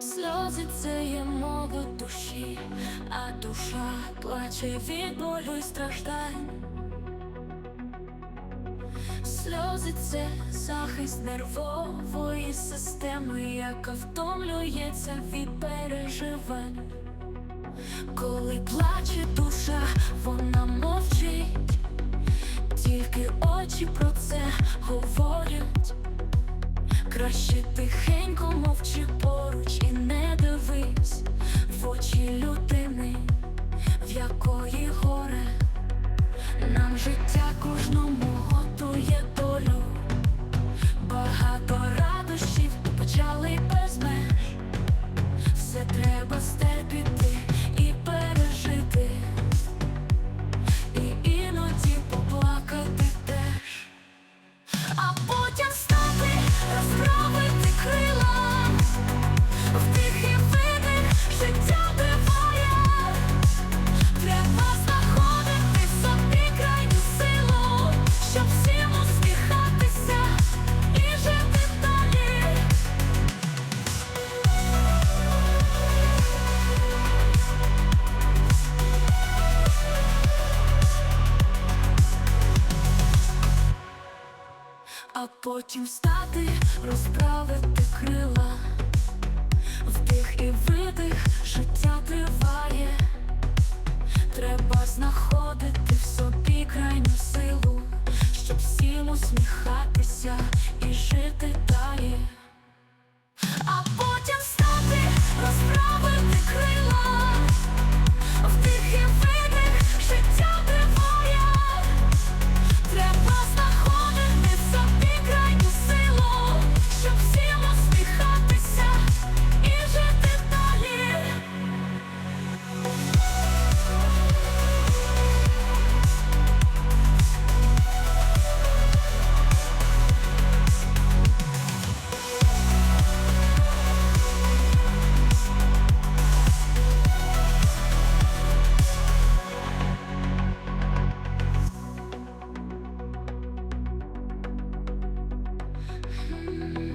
Сльози це є мова душі, а душа плаче від болю й страждань. Сльози це захист нервової системи, яка втомлюється від переживань. Коли плаче душа, вона мовчить, тільки очі про це говорять. Краще тихенько мовчи поруч і не дивись в очі людини, в якої горе. Нам життя кожному готує долю, багато радощів почали без меж. Все треба стерпіти Потім встати, розправити крила, вдих і видих, життя триває. Треба знаходити в собі крайню силу, щоб всім усміхатися і жити Bye.